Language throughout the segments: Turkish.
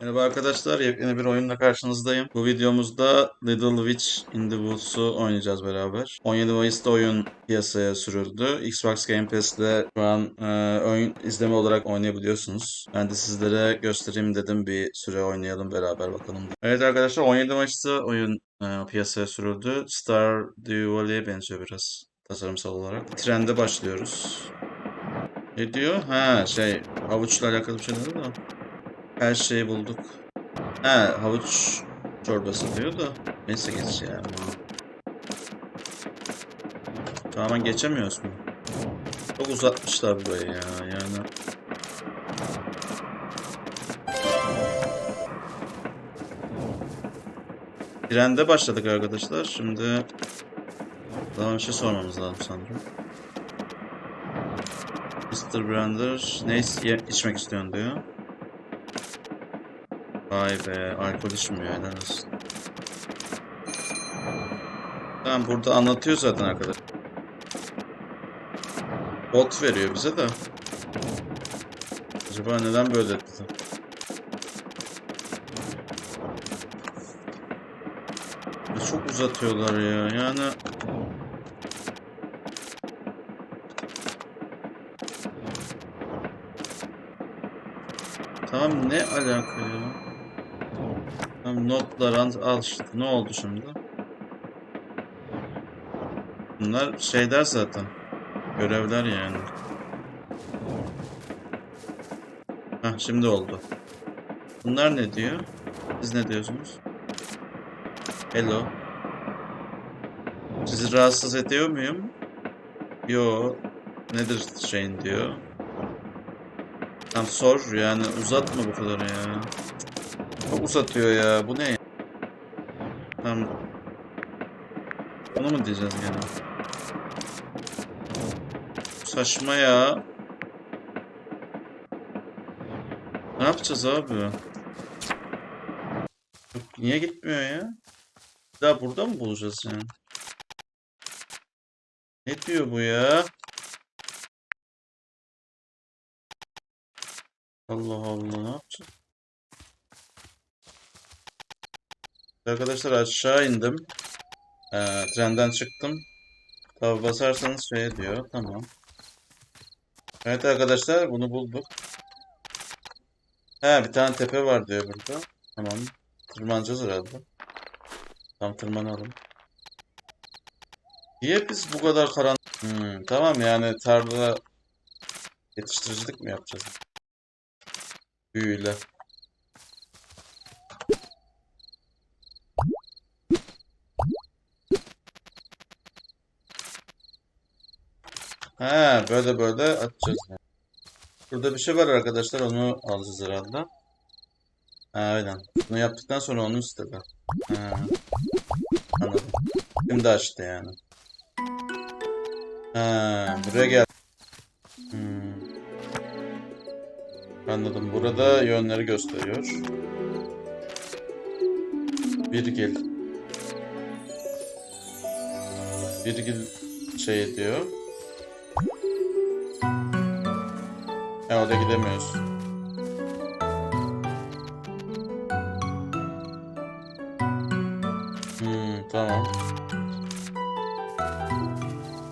Merhaba arkadaşlar, yepyeni bir oyunla karşınızdayım. Bu videomuzda Little Witch in the Woods'u oynayacağız beraber. 17 Mayıs'ta oyun piyasaya sürüldü. Xbox Game Pass'te şu an e, oyun izleme olarak oynayabiliyorsunuz. Ben de sizlere göstereyim dedim bir süre oynayalım beraber bakalım. Evet arkadaşlar 17 Mayıs'ta oyun e, piyasaya sürüldü. Stardew Valley'e benziyor biraz tasarımsal olarak. Trende başlıyoruz. Ne diyor? Ha şey havuçla alakalı bir şeyler da. Her şeyi bulduk. He havuç çorbası diyor da. Neyse geç ya. Tamamen geçemiyoruz mu? Çok uzatmışlar burayı ya yani. Trende başladık arkadaşlar. Şimdi daha bir şey sormamız lazım sanırım. Mr. Brander ne içmek istiyorsun diyor. Vay be, alkol içmiyor helal olsun. Tamam burada anlatıyor zaten arkadaş. Bot veriyor bize de. Acaba neden böyle? Ya Çok uzatıyorlar ya yani. Tamam ne alaka ya? Tamam notlar al. Ne oldu şimdi? Bunlar şeyler zaten. Görevler yani. Hah şimdi oldu. Bunlar ne diyor? Siz ne diyorsunuz? Hello. Sizi rahatsız ediyor muyum? Yo. Nedir şeyin diyor. Tamam sor yani uzatma bu kadar ya. Çok uzatıyor ya. Bu ne? Tamam. Bunu mu diyeceğiz gene? Saçma ya. Ne yapacağız abi? Yok, niye gitmiyor ya? Bir daha burada mı bulacağız yani? Ne diyor bu ya? Allah Allah ne yapacağız? Arkadaşlar aşağı indim. Ee, trenden çıktım. Tabi basarsanız şey diyor. Tamam. Evet arkadaşlar bunu bulduk. He bir tane tepe var diyor burada. Tamam. Tırmanacağız herhalde. Tam tırmanalım. Niye biz bu kadar karanlık? Hmm, tamam yani tarla yetiştiricilik mi yapacağız? Büyüyle. He böyle böyle atacağız. Burada bir şey var arkadaşlar onu alacağız herhalde. Ha aynen. Bunu yaptıktan sonra onu istedi. Anladım. Şimdi açtı yani. Ha, buraya gel. Hmm. Anladım. Burada yönleri gösteriyor. Virgil. Virgil şey diyor. Ha orada gidemiyoruz. Hmm, tamam.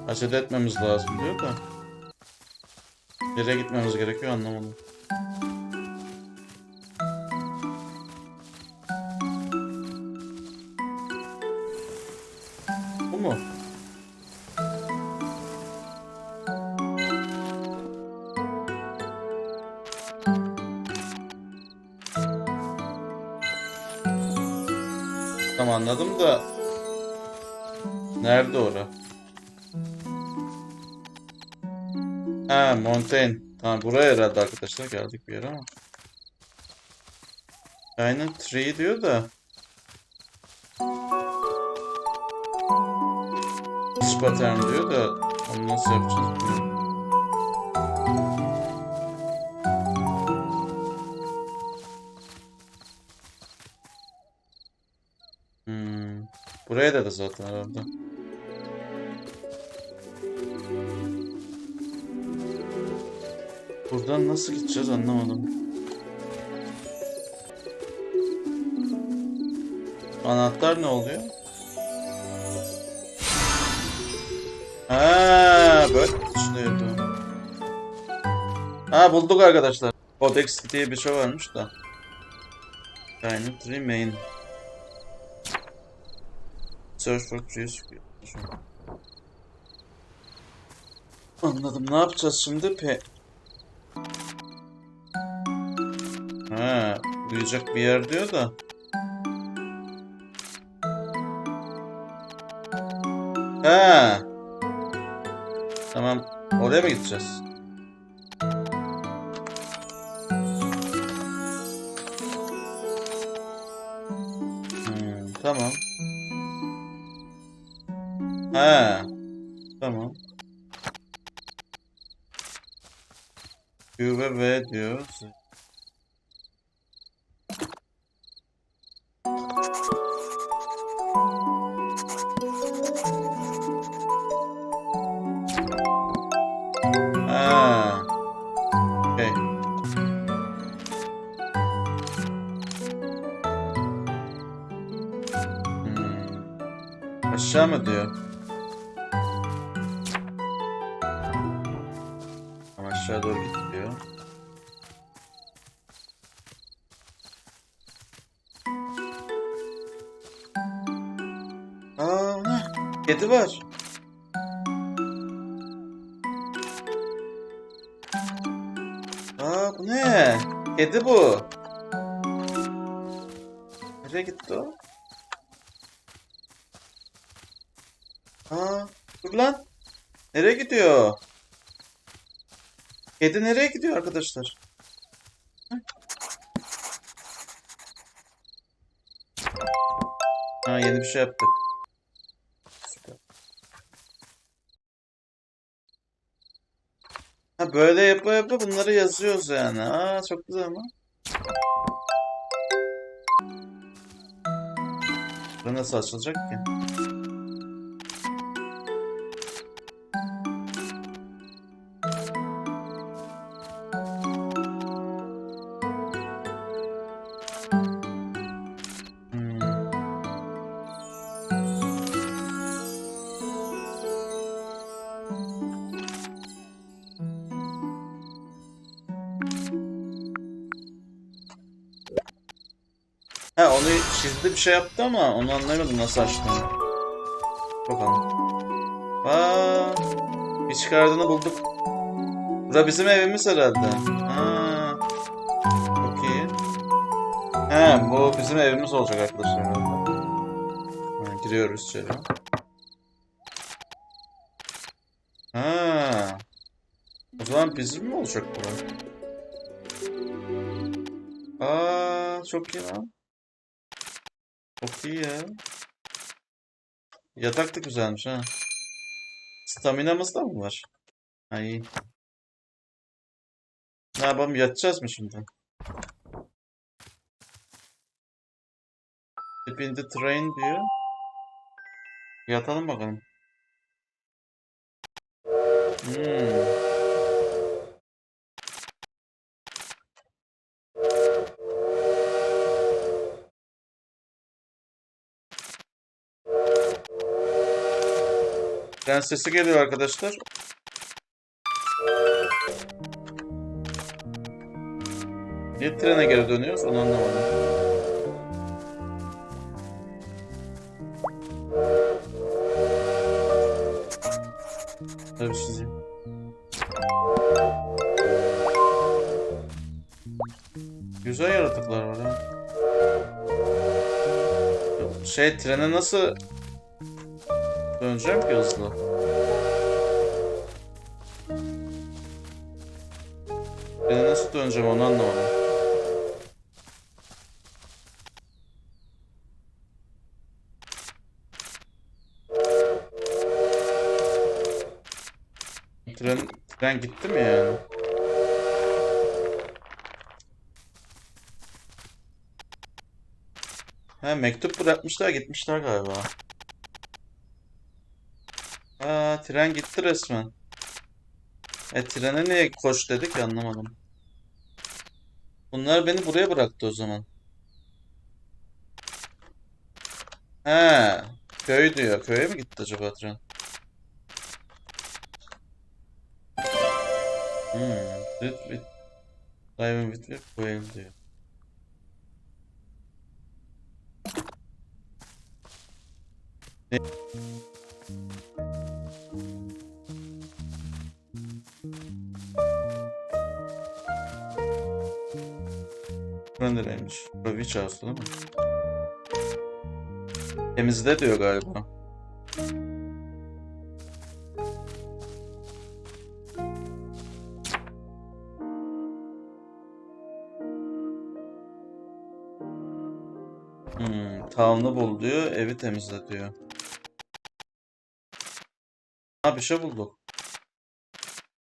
Acele etmemiz lazım diyor da. Nereye gitmemiz gerekiyor anlamadım. Ora? Ha Montaigne. Tamam buraya herhalde arkadaşlar geldik bir yere ama. Aynen tree diyor da. Pattern diyor da onu nasıl yapacağız bilmiyorum. Hmm. Buraya da da zaten herhalde. Buradan nasıl gideceğiz anlamadım. Anahtar ne oluyor? Ha, böyle düşünüyordum. Ha bulduk arkadaşlar. Codex diye bir şey varmış da. Tiny Tree Main. Search for trees. Anladım. Ne yapacağız şimdi? Pe ha, uyuyacak bir yer diyor da. Ha. Tamam. Oraya mı gideceğiz? Hmm, tamam. Ha. Tamam. Q ve V diyor. Kedi var. Aa, bu ne? Kedi bu. Nereye gitti o? Aa, dur lan. Nereye gidiyor? Kedi nereye gidiyor arkadaşlar? Ha yeni bir şey yaptık. Süper. Ha böyle yapa yapa bunları yazıyoruz yani. Aa çok güzel ama. Bu nasıl açılacak ki? Çizdi bir şey yaptı ama onu anlayamadım nasıl açtığını. Bakalım. Aa, bir çıkardığını bulduk. Bura bizim evimiz herhalde. Ha, çok iyi. He, bu bizim evimiz olacak arkadaşlar herhalde. Ha, giriyoruz içeri. Ha. O zaman bizim mi olacak bu? Aa, çok iyi lan. Çok iyi ya. Yatak da güzelmiş ha. Staminamız da mı var? İyi. Ne yapalım yatacağız mı şimdi? İn the train diyor. Yatalım bakalım. Hmm. Tren sesi geliyor arkadaşlar. Niye trene geri dönüyoruz onu anlamadım. Tabii sizi. Güzel yaratıklar var ha. Şey trene nasıl döneceğim ki hızlı? Trene nasıl döneceğim onu anlamadım. Tren, tren gitti mi yani? Ha mektup bırakmışlar gitmişler galiba. Aa tren gitti resmen. E trene niye koş dedik anlamadım. Bunlar beni buraya bıraktı o zaman. He, köy diyor. Köye mi gitti acaba tren? Hmm, with, with, driving with, with Quail diyor. Ne? Burası nereymiş? Burası Witch House değil mi? Temizle diyor galiba. Hmm, town'u bul diyor, evi temizle diyor. Ha bir şey bulduk.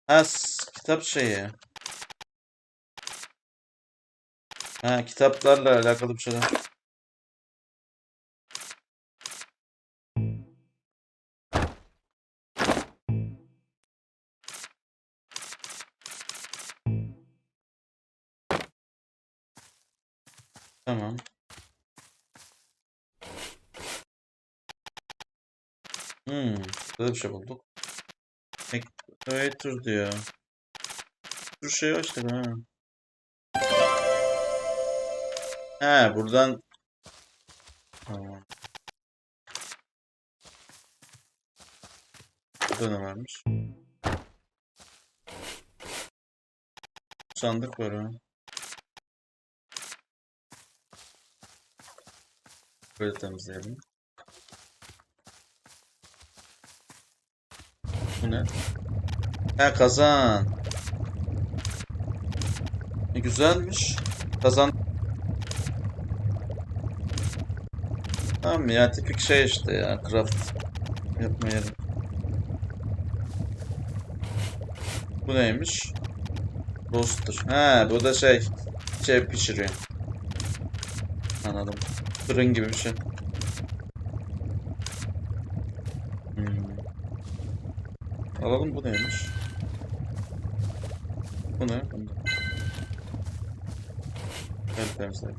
Ha kitap şeyi. Ha kitaplarla alakalı bir şeyler. Tamam. Hmm, böyle bir şey bulduk. Activator diyor. Şu şey açtık ha. He buradan tamam. Burada ne varmış? Sandık var ha. Böyle temizleyelim. Bu ne? He kazan. Ne güzelmiş. Kazan. Tamam ya tipik şey işte ya craft yapma yeri. Bu neymiş? Roaster. He bu da şey şey pişiriyor. Anladım. Fırın gibi bir şey. Hmm. Alalım bu neymiş? Bu ne? Bunda. Evet temizledim.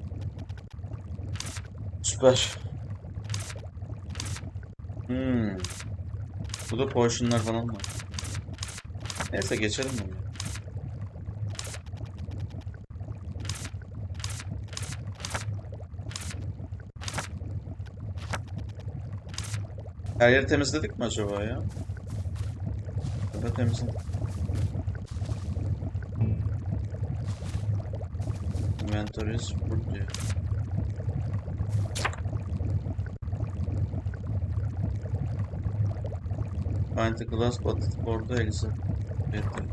Süper. Hmm. Bu da potionlar falan var. Neyse geçelim bunu. Her yeri temizledik mi acaba ya? Ya da temizledik. Inventories full Find the glass bottle for the exit. Better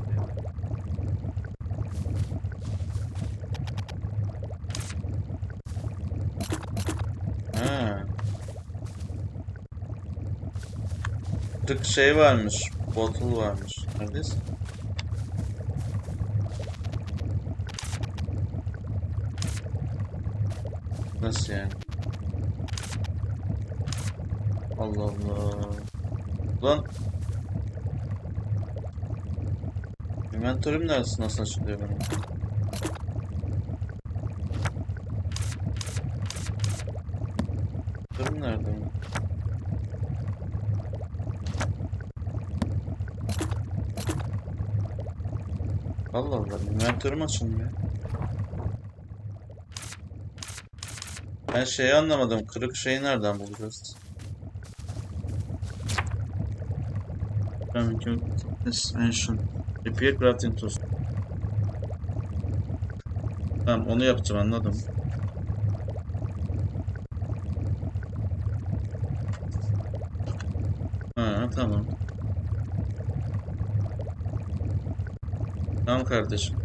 şey varmış. Bottle varmış. Neredesin? Nasıl yani? Allah Allah. Lan. Inventory'm neresi nasıl açılıyor benim? Inventory'm nerede benim? Allah Allah. Inventory'm açılmıyor. Ben şeyi anlamadım. Kırık şeyi nereden bulacağız? Tamam, this mention. Repair crafting tools. Tamam onu yapacağım anladım. Ha tamam. Tamam kardeşim.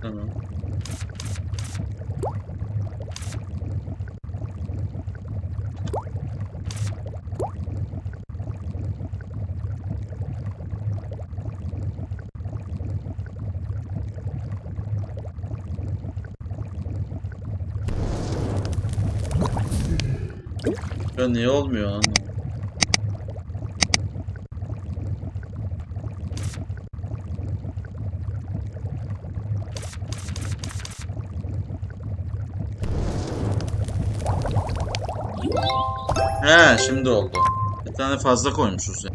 Tamam. Ya niye olmuyor lan? Tane fazla koymuşuz ya.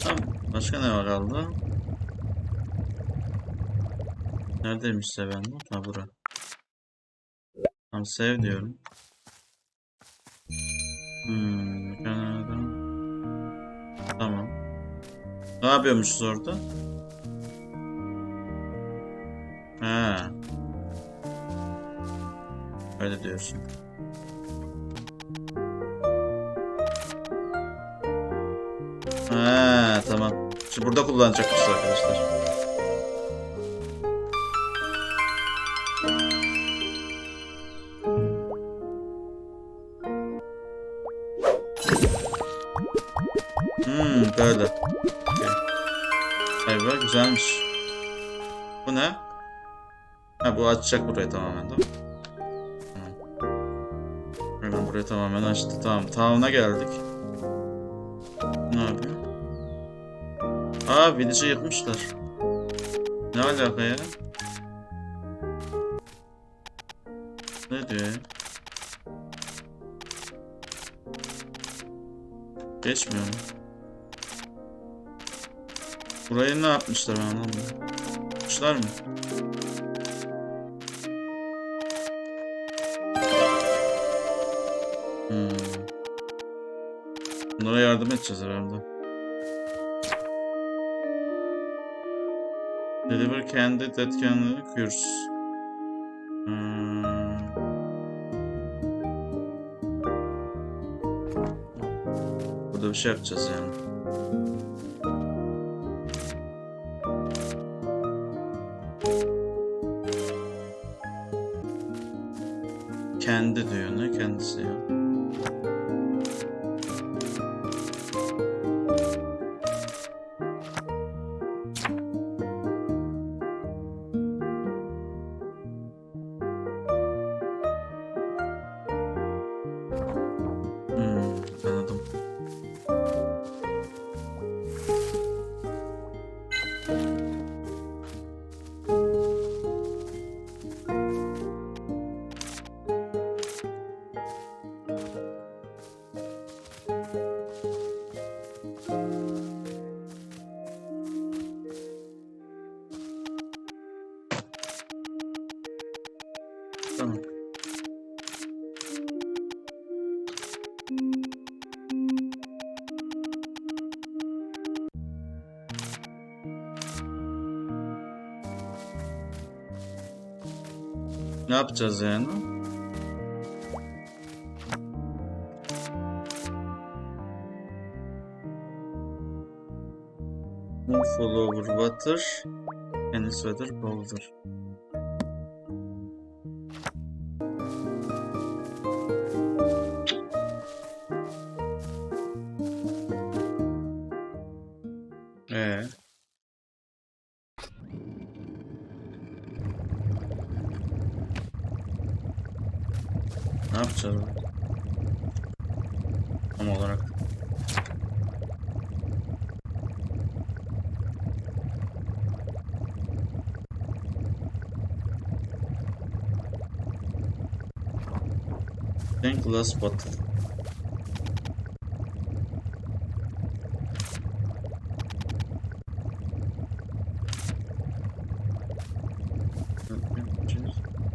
Tamam. Başka ne var kaldı? Neredeymiş seven bu? Ha bura. Tamam sev diyorum. Hmm, Ne yapıyormuşuz orada? Ha. Öyle diyorsun. Ha, tamam. Şimdi burada kullanacakmışız arkadaşlar. Açacak burayı tamamen? Tamam. Hemen burayı tamamen açtı. Tamam, town'a geldik. Ne yapıyor? Aa, village'ı yıkmışlar. Ne alaka ya? Ne diyor ya? Geçmiyor mu? Burayı ne yapmışlar ben anlamadım. Yapmışlar mı? Yardım edeceğiz herhalde. Deliver that can cures. Hmm. Burada bir şey yapacağız yani. Kendi diyor ne kendisi ya. Ne yapacağız yani? Over water. And weather boulder. Then glass bottle.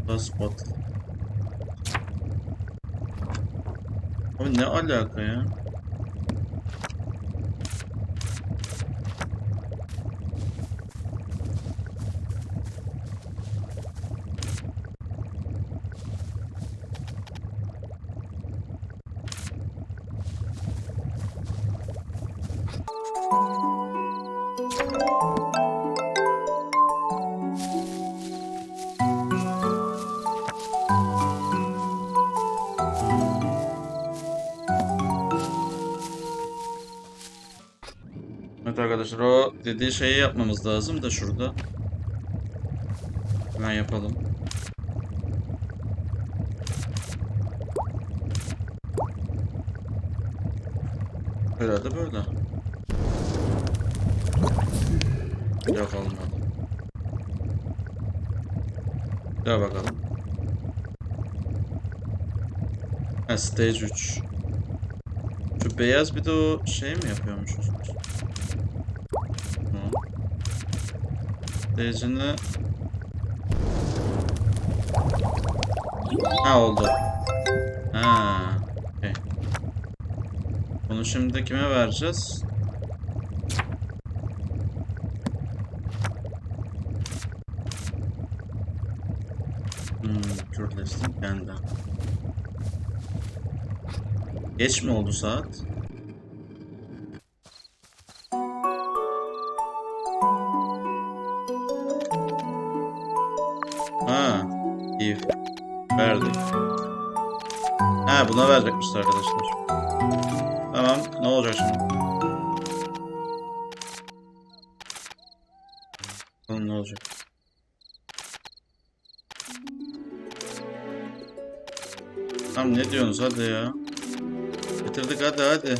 Glass bottle. Abi ne alaka ya? Dediği şeyi yapmamız lazım da şurada. Hemen yapalım. Herhalde böyle. Yok olmadı. Gel bakalım. Ha, stage 3. Şu beyaz bir de o şey mi yapıyormuşuz? Tamam. Stage'ini... Ha oldu. Ha. okey. Bunu şimdi kime vereceğiz? Hmm, Kürtleştim kendi. Geç mi oldu saat? Ha, buna verecekmişler arkadaşlar. Tamam, ne olacak şimdi? Bakalım ne olacak? Tamam ne diyorsunuz hadi ya. Bitirdik hadi hadi.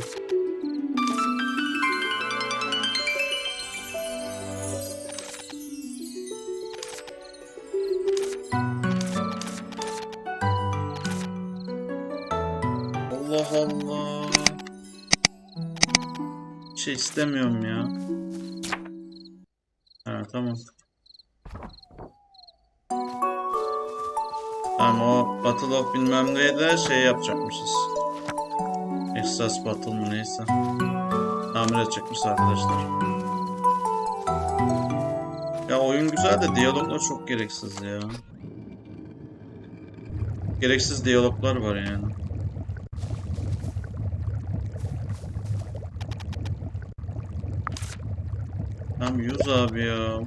İstemiyorum ya. Ha tamam. Tamam o Battle of bilmem neyle şey yapacakmışız. Exas Battle mı neyse. Tamir edecekmiş arkadaşlar. Ya oyun güzel de diyaloglar çok gereksiz ya. Gereksiz diyaloglar var yani. Tam yüz abi ya.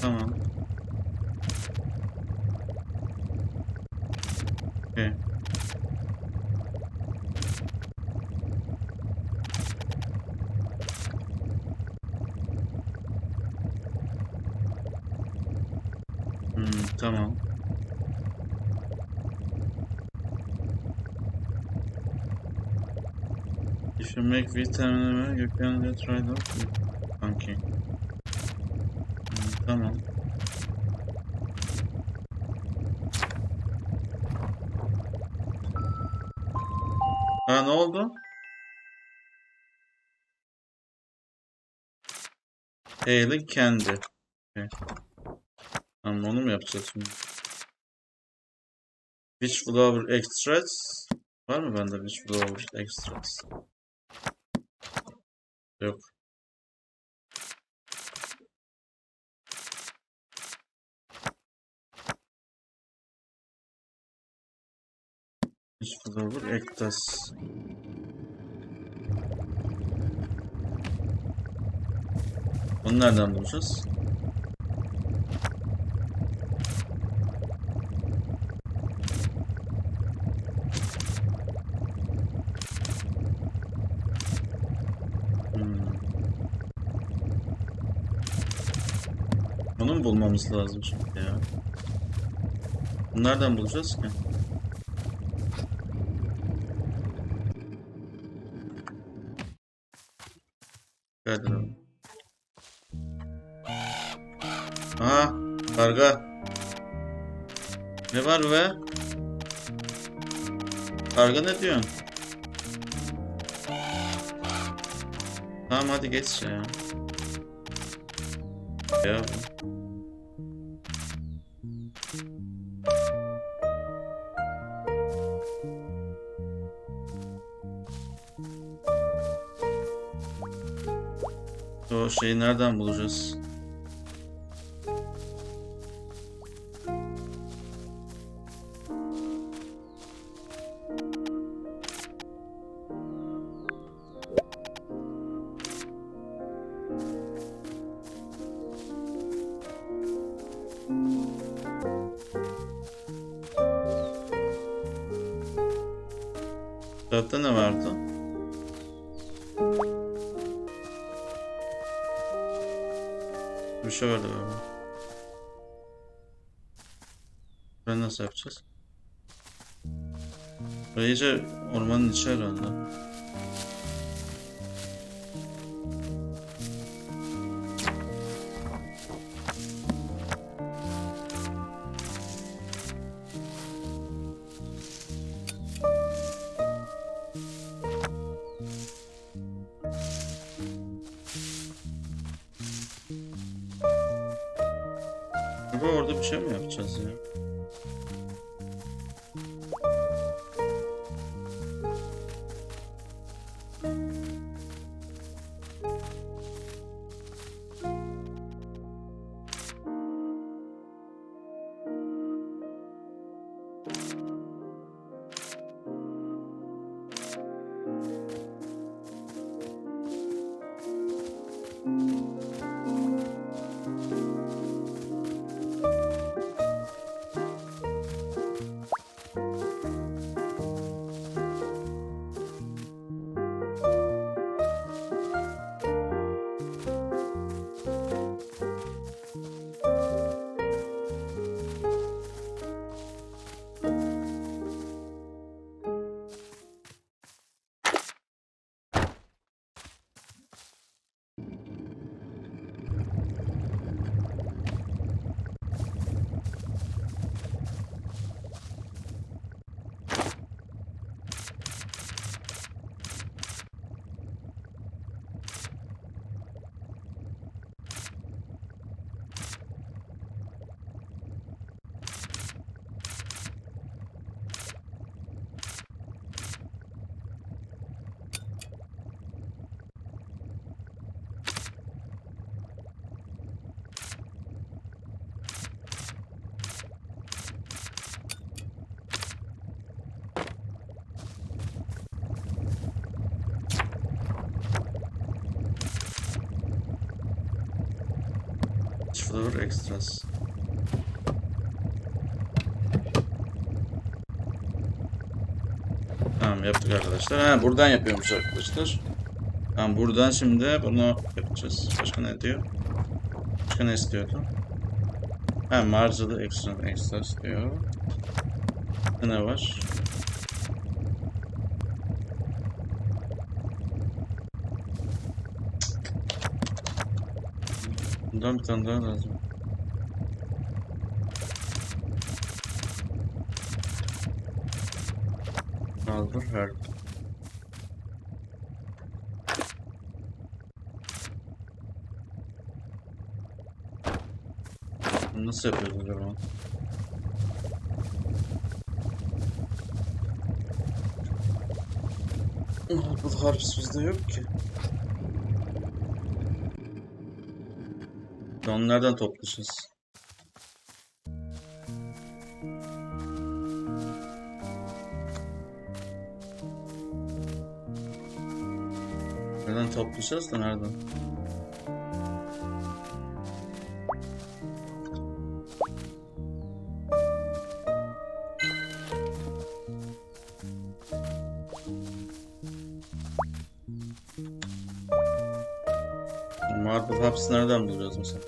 Tamam. Okey. Hmm, tamam. If you make vitamin you can get rid of it. Okay. Hmm, tamam. Ha ne oldu? Eyle kendi. Okay. Tamam onu mu yapacağız şimdi? Witch Flower Extracts. Var mı bende Witch Flower Extracts? Yok. Witch Flower Extracts. Onu nereden bulacağız? Bulmamız lazım şimdi ya? Nereden bulacağız ki? Hadi bakalım. Aha, karga. Ne var be? Karga ne diyorsun? Tamam hadi geç ya. Ya bu. şeyi nereden bulacağız? Kitapta ne vardı? Şey vardı galiba. Ben nasıl yapacağız? Burası iyice ormanın içi herhalde. Floor extras. Tamam yaptık arkadaşlar. Ha buradan yapıyormuş arkadaşlar. Tamam buradan şimdi bunu yapacağız. Başka ne diyor? Başka ne istiyordu? Ha marjılı extra extras diyor. Ne var? Bundan bir tane daha lazım. Aldır. Bunu Nasıl yapıyoruz acaba? Bu harf bizde yok ki. Onlardan toplayacağız. Nereden toplayacağız da nereden? Marble hapsi nereden bulacağız mesela?